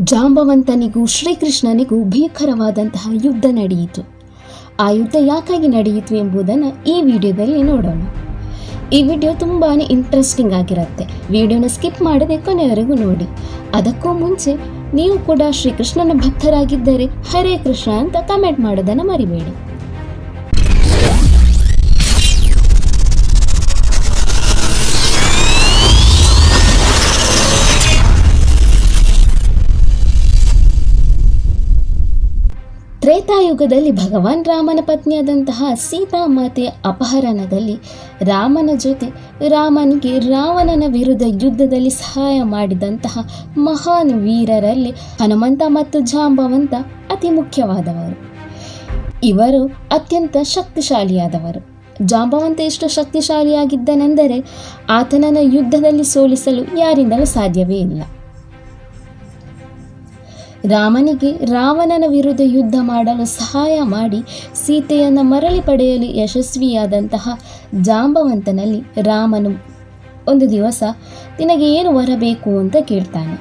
ಜಾಂಬವಂತನಿಗೂ ಶ್ರೀಕೃಷ್ಣನಿಗೂ ಭೀಕರವಾದಂತಹ ಯುದ್ಧ ನಡೆಯಿತು. ಆ ಯುದ್ಧ ಯಾಕಾಗಿ ನಡೆಯಿತು ಎಂಬುದನ್ನು ಈ ವಿಡಿಯೋದಲ್ಲಿ ನೋಡೋಣ. ಈ ವಿಡಿಯೋ ತುಂಬಾ ಇಂಟ್ರೆಸ್ಟಿಂಗ್ ಆಗಿರುತ್ತೆ. ವಿಡಿಯೋನ ಸ್ಕಿಪ್ ಮಾಡದೆ ಕೊನೆಯವರೆಗೂ ನೋಡಿ. ಅದಕ್ಕೂ ಮುಂಚೆ ನೀವು ಕೂಡ ಶ್ರೀಕೃಷ್ಣನ ಭಕ್ತರಾಗಿದ್ದರೆ ಹರೇ ಕೃಷ್ಣ ಅಂತ ಕಮೆಂಟ್ ಮಾಡೋದನ್ನು ಮರಿಬೇಡಿ. ತ್ರೇತಾಯುಗದಲ್ಲಿ ಭಗವಾನ್ ರಾಮನ ಪತ್ನಿಯಾದಂತಹ ಸೀತಾಮಾತೆಯ ಅಪಹರಣದಲ್ಲಿ ರಾಮನ ಜೊತೆ ರಾಮನಿಗೆ ರಾವಣನ ವಿರುದ್ಧ ಯುದ್ಧದಲ್ಲಿ ಸಹಾಯ ಮಾಡಿದಂತಹ ಮಹಾನ್ ವೀರರಲ್ಲಿ ಹನುಮಂತ ಮತ್ತು ಜಾಂಬವಂತ ಅತಿ ಮುಖ್ಯವಾದವರು. ಇವರು ಅತ್ಯಂತ ಶಕ್ತಿಶಾಲಿಯಾದವರು. ಜಾಂಬವಂತ ಎಷ್ಟು ಶಕ್ತಿಶಾಲಿಯಾಗಿದ್ದನೆಂದರೆ ಆತನನ್ನು ಯುದ್ಧದಲ್ಲಿ ಸೋಲಿಸಲು ಯಾರಿಂದಲೂ ಸಾಧ್ಯವೇ ಇಲ್ಲ. ರಾಮನಿಗೆ ರಾವಣನ ವಿರುದ್ಧ ಯುದ್ಧ ಮಾಡಲು ಸಹಾಯ ಮಾಡಿ ಸೀತೆಯನ್ನು ಮರಳಿ ಪಡೆಯಲು ಯಶಸ್ವಿಯಾದಂತಹ ಜಾಂಬವಂತನಲ್ಲಿ ರಾಮನು ಒಂದು ದಿವಸ, ನಿನಗೆ ಏನು ಬರಬೇಕು ಅಂತ ಕೇಳ್ತಾನೆ.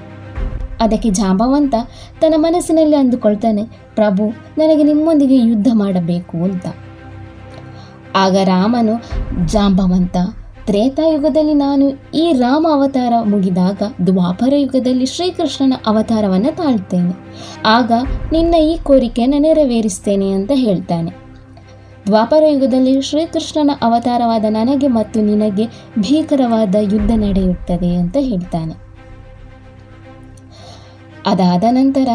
ಅದಕ್ಕೆ ಜಾಂಬವಂತ ತನ್ನ ಮನಸ್ಸಿನಲ್ಲಿ ಅಂದುಕೊಳ್ತಾನೆ, ಪ್ರಭು, ನನಗೆ ನಿಮ್ಮೊಂದಿಗೆ ಯುದ್ಧ ಮಾಡಬೇಕು ಅಂತ. ಆಗ ರಾಮನು, ಜಾಂಬವಂತ ತ್ರೇತಾಯುಗದಲ್ಲಿ ನಾನು ಈ ರಾಮ ಅವತಾರ ಮುಗಿದಾಗ ದ್ವಾಪರ ಯುಗದಲ್ಲಿ ಶ್ರೀಕೃಷ್ಣನ ಅವತಾರವನ್ನು ತಾಳ್ತೇನೆ. ಆಗ ನಿನ್ನ ಈ ಕೋರಿಕೆಯನ್ನು ನೆರವೇರಿಸ್ತೇನೆ ಅಂತ ಹೇಳ್ತಾನೆ. ದ್ವಾಪರ ಯುಗದಲ್ಲಿ ಶ್ರೀಕೃಷ್ಣನ ಅವತಾರವಾದ ನನಗೆ ಮತ್ತು ನಿನಗೆ ಭೀಕರವಾದ ಯುದ್ಧ ನಡೆಯುತ್ತದೆ ಅಂತ ಹೇಳ್ತಾನೆ. ಅದಾದ ನಂತರ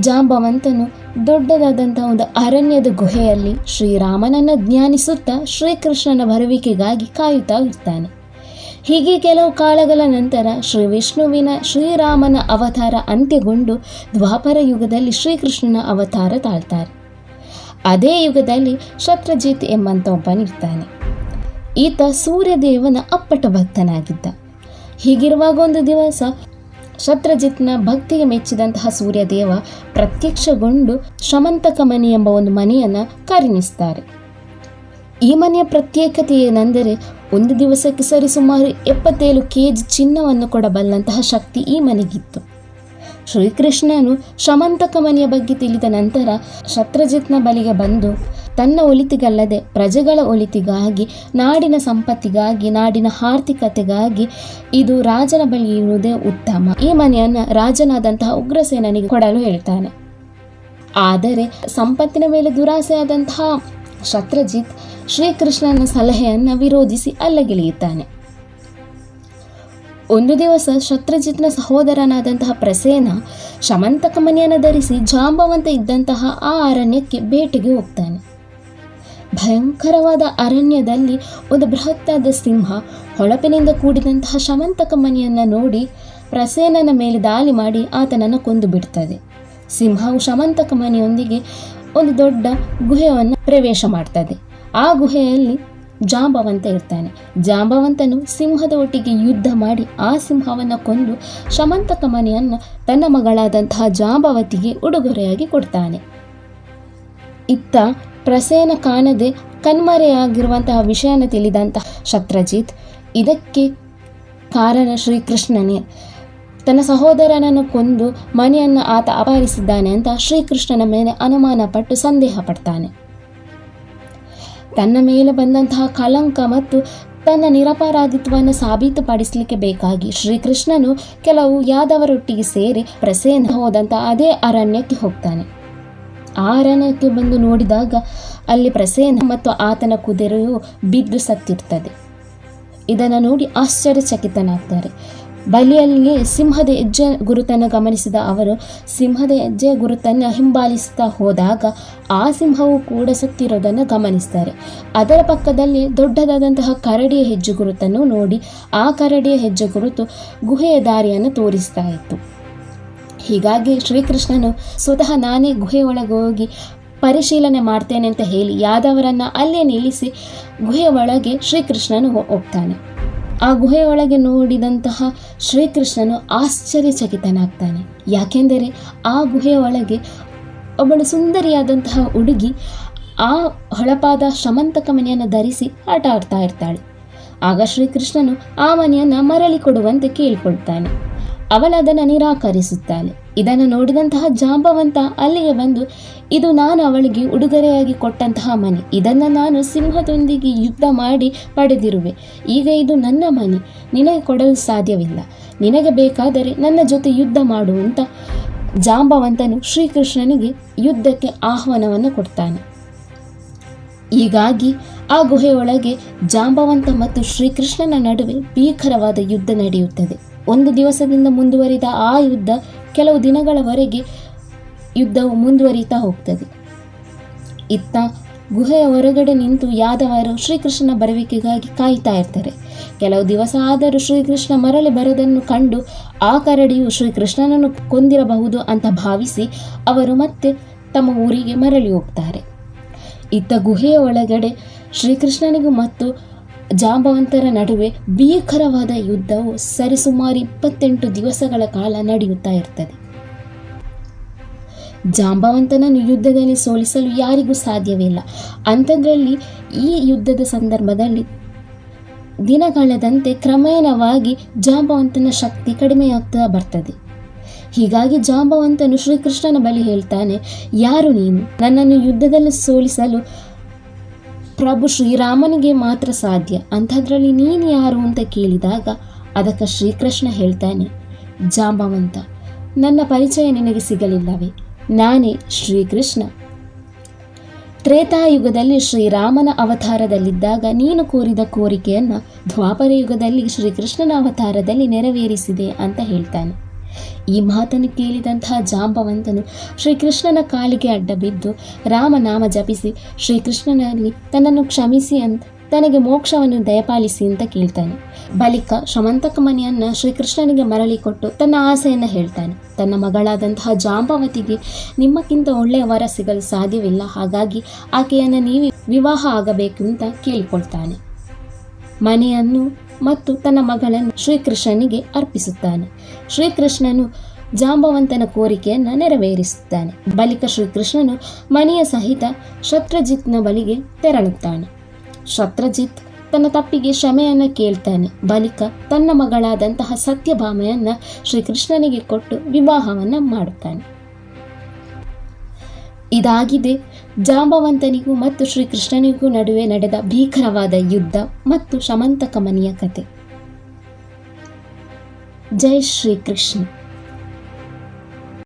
ಜಾಂಬವಂತನು ದೊಡ್ಡದಾದಂತಹ ಒಂದು ಅರಣ್ಯದ ಗುಹೆಯಲ್ಲಿ ಶ್ರೀರಾಮನನ್ನು ಜ್ಞಾನಿಸುತ್ತಾ ಶ್ರೀಕೃಷ್ಣನ ಬರುವಿಕೆಗಾಗಿ ಕಾಯುತ್ತಾ ಇರ್ತಾನೆ. ಹೀಗೆ ಕೆಲವು ಕಾಲಗಳ ನಂತರ ಶ್ರೀ ವಿಷ್ಣುವಿನ ಶ್ರೀರಾಮನ ಅವತಾರ ಅಂತ್ಯಗೊಂಡು ದ್ವಾಪರ ಯುಗದಲ್ಲಿ ಶ್ರೀಕೃಷ್ಣನ ಅವತಾರ ತಾಳ್ತಾರೆ. ಅದೇ ಯುಗದಲ್ಲಿ ಶತ್ರಜಿತ್ ಎಂಬಂಥ ಒಬ್ಬನಿರ್ತಾನೆ ಈತ ಸೂರ್ಯದೇವನ ಅಪ್ಪಟ ಭಕ್ತನಾಗಿದ್ದ. ಹೀಗಿರುವಾಗ ಒಂದು ದಿವಸ ಶತ್ರಜಿತ್ನ ಭಕ್ತಿಗೆ ಮೆಚ್ಚಿದಂತಹ ಸೂರ್ಯದೇವ ಪ್ರತ್ಯಕ್ಷಗೊಂಡು ಶಮಂತಕ ಮನಿ ಎಂಬ ಒಂದು ಮನೆಯನ್ನು ಕರುಣಿಸ್ತಾರೆ ಈ ಮನೆಯ ಪ್ರತ್ಯೇಕತೆ ಏನೆಂದರೆ ಒಂದು ದಿವಸಕ್ಕೆ ಸರಿಸುಮಾರು ಎಪ್ಪತ್ತೇಳು ಕೆ ಜಿ ಚಿನ್ನವನ್ನು ಕೊಡಬಲ್ಲಂತಹ ಶಕ್ತಿ ಈ ಮನೆಗಿತ್ತು. ಶ್ರೀಕೃಷ್ಣನು ಶಮಂತಕ ಮನೆಯ ಬಗ್ಗೆ ತಿಳಿದ ನಂತರ ಶತ್ರಜಿತ್ನ ಬಳಿಗೆ ಬಂದು ತನ್ನ ಒಳಿತಿಗಲ್ಲದೆ ಪ್ರಜೆಗಳ ಒಳಿತಿಗಾಗಿ, ನಾಡಿನ ಸಂಪತ್ತಿಗಾಗಿ, ನಾಡಿನ ಆರ್ಥಿಕತೆಗಾಗಿ ಇದು ರಾಜನ ಬಳಿ ಇರುವುದೇ ಉತ್ತಮ. ಈ ಮನೆಯನ್ನು ರಾಜನಾದಂತಹ ಉಗ್ರಸೇನನಿಗೆ ಕೊಡಲು ಹೇಳ್ತಾನೆ. ಆದರೆ ಸಂಪತ್ತಿನ ಮೇಲೆ ದುರಾಸೆಯಾದಂತಹ ಶತ್ರಜಿತ್ ಶ್ರೀಕೃಷ್ಣನ ಸಲಹೆಯನ್ನು ವಿರೋಧಿಸಿ ಅಲ್ಲಗಿಳಿಯುತ್ತಾನೆ ಒಂದು ದಿವಸ ಶತ್ರಜಿತ್ನ ಸಹೋದರನಾದಂತಹ ಪ್ರಸೇನ ಶಮಂತಕ ಮನೆಯನ್ನು ಧರಿಸಿ ಜಾಂಬವಂತ ಇದ್ದಂತಹ ಆ ಅರಣ್ಯಕ್ಕೆ ಭೇಟಿಗೆ ಹೋಗ್ತಾನೆ. ಭಯಂಕರವಾದ ಅರಣ್ಯದಲ್ಲಿ ಒಂದು ಬೃಹತ್ತಾದ ಸಿಂಹ ಹೊಳಪಿನಿಂದ ಕೂಡಿದಂತಹ ಶಮಂತಕ ಮನೆಯನ್ನು ನೋಡಿ ಪ್ರಸೇನನ ಮೇಲೆ ದಾಳಿ ಮಾಡಿ ಆತನನ್ನು ಕೊಂದು ಬಿಡ್ತದೆ. ಸಿಂಹವು ಶಮಂತಕ ಮನೆಯೊಂದಿಗೆ ಒಂದು ದೊಡ್ಡ ಗುಹೆಯನ್ನು ಪ್ರವೇಶ ಮಾಡ್ತದೆ. ಆ ಗುಹೆಯಲ್ಲಿ ಜಾಂಬವಂತ ಇರ್ತಾನೆ. ಜಾಂಬವಂತನು ಸಿಂಹದ ಒಟ್ಟಿಗೆ ಯುದ್ಧ ಮಾಡಿ ಆ ಸಿಂಹವನ್ನು ಕೊಂದು ಶಮಂತಕ ಮನೆಯನ್ನು ತನ್ನ ಮಗಳಾದಂತಹ ಜಾಂಬವತಿಗೆ ಉಡುಗೊರೆಯಾಗಿ ಕೊಡ್ತಾನೆ. ಇತ್ತ ಪ್ರಸೇನ ಕಾಣದೆ ಕಣ್ಮರೆಯಾಗಿರುವಂತಹ ವಿಷಯನ ತಿಳಿದಂತಹ ಶತ್ರಜಿತ್, ಇದಕ್ಕೆ ಕಾರಣ ಶ್ರೀಕೃಷ್ಣನೇ. ತನ್ನ ಸಹೋದರನನ್ನು ಕೊಂದು ಮನೆಯನ್ನು ಆತ ಅಪಹರಿಸಿದ್ದಾನೆ ಅಂತ ಶ್ರೀಕೃಷ್ಣನ ಮೇಲೆ ಅನುಮಾನ ಪಟ್ಟು ಸಂದೇಹ ಪಡ್ತಾನೆ. ತನ್ನ ಮೇಲೆ ಬಂದಂತಹ ಕಳಂಕ ಮತ್ತು ತನ್ನ ನಿರಪರಾಧಿತ್ವವನ್ನು ಸಾಬೀತುಪಡಿಸಲಿಕ್ಕೆ ಬೇಕಾಗಿ ಶ್ರೀಕೃಷ್ಣನು ಕೆಲವು ಯಾದವರೊಟ್ಟಿಗೆ ಸೇರಿ ಪ್ರಸೇನ ಹೋದಂತಹ ಅದೇ ಅರಣ್ಯಕ್ಕೆ ಹೋಗ್ತಾನೆ. ಆ ಅರಣ್ಯಕ್ಕೆ ಬಂದು ನೋಡಿದಾಗ ಅಲ್ಲಿ ಪ್ರಸೇನ ಮತ್ತು ಆತನ ಕುದುರೆಯು ಬಿದ್ದು ಸತ್ತಿರ್ತದೆ. ಇದನ್ನು ನೋಡಿ ಆಶ್ಚರ್ಯಚಕಿತನಾಗ್ತಾರೆ. ಬಲಿಯಲ್ಲಿ ಸಿಂಹದ ಹೆಜ್ಜೆ ಗುರುತನ್ನು ಗಮನಿಸಿದ ಅವರು, ಸಿಂಹದ ಹೆಜ್ಜೆ ಗುರುತನ್ನು ಹಿಂಬಾಲಿಸುತ್ತಾ ಹೋದಾಗ ಆ ಸಿಂಹವು ಕೂಡ ಸತ್ತಿರೋದನ್ನು ಗಮನಿಸ್ತಾರೆ. ಅದರ ಪಕ್ಕದಲ್ಲಿ ದೊಡ್ಡದಾದಂತಹ ಕರಡಿಯ ಹೆಜ್ಜೆ ಗುರುತನ್ನು ನೋಡಿ ಆ ಕರಡಿಯ ಹೆಜ್ಜೆ ಗುರುತು ಗುಹೆಯ ದಾರಿಯನ್ನು ತೋರಿಸ್ತಾ ಇತ್ತು. ಹೀಗಾಗಿ ಶ್ರೀಕೃಷ್ಣನು ಸ್ವತಃ ನಾನೇ ಗುಹೆ ಒಳಗೆ ಹೋಗಿ ಪರಿಶೀಲನೆ ಮಾಡ್ತೇನೆ ಅಂತ ಹೇಳಿ ಯಾದವರನ್ನು ಅಲ್ಲೇ ನಿಲ್ಲಿಸಿ ಗುಹೆಯ ಒಳಗೆ ಶ್ರೀಕೃಷ್ಣನು ಹೋಗ್ತಾನೆ. ಆ ಗುಹೆಯೊಳಗೆ ನೋಡಿದಂತಹ ಶ್ರೀಕೃಷ್ಣನು ಆಶ್ಚರ್ಯಚಕಿತನಾಗ್ತಾನೆ. ಯಾಕೆಂದರೆ ಆ ಗುಹೆಯ ಒಳಗೆ ಒಬ್ಬಳು ಸುಂದರಿಯಾದಂತಹ ಹುಡುಗಿ ಆ ಹೊಳಪಾದ ಶಮಂತಕ ಮನೆಯನ್ನು ಧರಿಸಿ ಆಟ ಆಡ್ತಾ ಇರ್ತಾಳೆ. ಆಗ ಶ್ರೀಕೃಷ್ಣನು ಆ ಮನೆಯನ್ನು ಮರಳಿ ಕೊಡುವಂತೆ ಕೇಳಿಕೊಳ್ತಾನೆ. ಅವಳದನ್ನು ನಿರಾಕರಿಸುತ್ತಾಳೆ. ಇದನ್ನು ನೋಡಿದಂತಹ ಜಾಂಬವಂತ ಅಲ್ಲಿಗೆ ಬಂದು, ಇದು ನಾನು ಅವಳಿಗೆ ಉಡುಗೊರೆಯಾಗಿ ಕೊಟ್ಟಂತಹ ಮನೆ. ಇದನ್ನು ನಾನು ಸಿಂಹದೊಂದಿಗೆ ಯುದ್ಧ ಮಾಡಿ ಪಡೆದಿರುವೆ. ಈಗ ಇದು ನನ್ನ ಮನೆ. ನಿನಗೆ ಕೊಡಲು ಸಾಧ್ಯವಿಲ್ಲ. ನಿನಗೆ ಬೇಕಾದರೆ ನನ್ನ ಜೊತೆ ಯುದ್ಧ ಮಾಡು ಅಂತ ಜಾಂಬವಂತನು ಶ್ರೀಕೃಷ್ಣನಿಗೆ ಯುದ್ಧಕ್ಕೆ ಆಹ್ವಾನವನ್ನು ಕೊಡ್ತಾನೆ. ಹೀಗಾಗಿ ಆ ಗುಹೆಯೊಳಗೆ ಜಾಂಬವಂತ ಮತ್ತು ಶ್ರೀಕೃಷ್ಣನ ನಡುವೆ ಭೀಕರವಾದ ಯುದ್ಧ ನಡೆಯುತ್ತದೆ. ಒಂದು ದಿವಸದಿಂದ ಮುಂದುವರಿದ ಆ ಯುದ್ಧ ಕೆಲವು ದಿನಗಳವರೆಗೆ ಯುದ್ಧವು ಮುಂದುವರಿತಾ ಹೋಗ್ತದೆ. ಇತ್ತ ಗುಹೆಯ ಹೊರಗಡೆ ನಿಂತು ಯಾದವರು ಶ್ರೀಕೃಷ್ಣನ ಬರುವಿಕೆಗಾಗಿ ಕಾಯ್ತಾ ಇರ್ತಾರೆ. ಕೆಲವು ದಿವಸ ಆದರೂ ಶ್ರೀಕೃಷ್ಣ ಮರಳಿ ಬರದನ್ನು ಕಂಡು ಆ ಕರಡಿಯು ಶ್ರೀಕೃಷ್ಣನನ್ನು ಕೊಂದಿರಬಹುದು ಅಂತ ಭಾವಿಸಿ ಅವರು ಮತ್ತೆ ತಮ್ಮ ಊರಿಗೆ ಮರಳಿ ಹೋಗ್ತಾರೆ. ಇತ್ತ ಗುಹೆಯ ಒಳಗಡೆ ಶ್ರೀಕೃಷ್ಣನಿಗೂ ಮತ್ತು ಜಾಂಬವಂತರ ನಡುವೆ ಭೀಕರವಾದ ಯುದ್ಧವು ಸರಿಸುಮಾರು ಇಪ್ಪತ್ತೆಂಟು ದಿವಸಗಳ ಕಾಲ ನಡೆಯುತ್ತಾ ಇರ್ತದೆ. ಜಾಂಬವಂತನನ್ನು ಯುದ್ಧದಲ್ಲಿ ಸೋಲಿಸಲು ಯಾರಿಗೂ ಸಾಧ್ಯವಿಲ್ಲ. ಅಂಥದ್ರಲ್ಲಿ ಈ ಯುದ್ಧದ ಸಂದರ್ಭದಲ್ಲಿ ದಿನಗಳದಂತೆ ಕ್ರಮೇಣವಾಗಿ ಜಾಂಬವಂತನ ಶಕ್ತಿ ಕಡಿಮೆಯಾಗ್ತಾ ಬರ್ತದೆ. ಹೀಗಾಗಿ ಜಾಂಬವಂತನು ಶ್ರೀಕೃಷ್ಣನ ಬಳಿ ಹೇಳ್ತಾನೆ, ಯಾರು ನೀನು? ನನ್ನನ್ನು ಯುದ್ಧದಲ್ಲಿ ಸೋಲಿಸಲು ಪ್ರಭು ಶ್ರೀರಾಮನಿಗೆ ಮಾತ್ರ ಸಾಧ್ಯ. ಅಂಥದ್ರಲ್ಲಿ ನೀನು ಯಾರು ಅಂತ ಕೇಳಿದಾಗ ಅದಕ್ಕೆ ಶ್ರೀಕೃಷ್ಣ ಹೇಳ್ತಾನೆ, ಜಾಂಬವಂತ, ನನ್ನ ಪರಿಚಯ ನಿನಗೆ ಸಿಗಲಿಲ್ಲವೇ? ನಾನೇ ಶ್ರೀಕೃಷ್ಣ. ತ್ರೇತಾಯುಗದಲ್ಲಿ ಶ್ರೀರಾಮನ ಅವತಾರದಲ್ಲಿದ್ದಾಗ ನೀನು ಕೋರಿದ ಕೋರಿಕೆಯನ್ನು ದ್ವಾಪರ ಯುಗದಲ್ಲಿ ಶ್ರೀಕೃಷ್ಣನ ಅವತಾರದಲ್ಲಿ ನೆರವೇರಿಸಿದೆ ಅಂತ ಹೇಳ್ತಾನೆ. ಈ ಮಾತನ್ನು ಕೇಳಿದಂತಹ ಜಾಂಬವಂತನು ಶ್ರೀಕೃಷ್ಣನ ಕಾಲಿಗೆ ಅಡ್ಡ ಬಿದ್ದು ರಾಮನಾಮ ಜಪಿಸಿ ಶ್ರೀಕೃಷ್ಣನಲ್ಲಿ ತನ್ನನ್ನು ಕ್ಷಮಿಸಿ ಅಂತ ತನಗೆ ಮೋಕ್ಷವನ್ನು ದಯಪಾಲಿಸಿ ಅಂತ ಕೇಳ್ತಾನೆ. ಬಳಿಕ ಶಮಂತಕ ಮನೆಯನ್ನು ಶ್ರೀಕೃಷ್ಣನಿಗೆ ಮರಳಿ ಕೊಟ್ಟು ತನ್ನ ಆಸೆಯನ್ನು ಹೇಳ್ತಾನೆ. ತನ್ನ ಮಗಳಾದಂತಹ ಜಾಂಬವತಿಗೆ ನಿಮ್ಮಕ್ಕಿಂತ ಒಳ್ಳೆಯ ವರ ಸಿಗಲು ಸಾಧ್ಯವಿಲ್ಲ. ಹಾಗಾಗಿ ಆಕೆಯನ್ನು ನೀವು ವಿವಾಹ ಆಗಬೇಕು ಅಂತ ಕೇಳಿಕೊಳ್ತಾನೆ. ಮನೆಯನ್ನು ಮತ್ತು ತನ್ನ ಮಗಳನ್ನು ಶ್ರೀಕೃಷ್ಣನಿಗೆ ಅರ್ಪಿಸುತ್ತಾನೆ. ಶ್ರೀಕೃಷ್ಣನು ಜಾಂಬವಂತನ ಕೋರಿಕೆಯನ್ನು ನೆರವೇರಿಸುತ್ತಾನೆ. ಬಳಿಕ ಶ್ರೀಕೃಷ್ಣನು ಮನೆಯ ಸಹಿತ ಶತ್ರಜಿತ್ನ ಬಳಿಗೆ ತೆರಳುತ್ತಾನೆ. ಶತ್ರಜಿತ್ ತನ್ನ ತಪ್ಪಿಗೆ ಕ್ಷಮೆಯನ್ನು ಕೇಳ್ತಾನೆ. ಬಳಿಕ ತನ್ನ ಮಗಳಾದಂತಹ ಸತ್ಯಭಾಮೆಯನ್ನು ಶ್ರೀಕೃಷ್ಣನಿಗೆ ಕೊಟ್ಟು ವಿವಾಹವನ್ನು ಮಾಡುತ್ತಾನೆ. ಇದಾಗಿದೆ. ಜಾಂಬವಂತನಿಗೂ ಮತ್ತು ಶ್ರೀಕೃಷ್ಣನಿಗೂ ನಡುವೆ ನಡೆದ ಭೀಕರವಾದ ಯುದ್ಧ ಮತ್ತು ಶಮಂತಕಮನಿಯ ಕತೆ. ಜೈ ಶ್ರೀಕೃಷ್ಣ.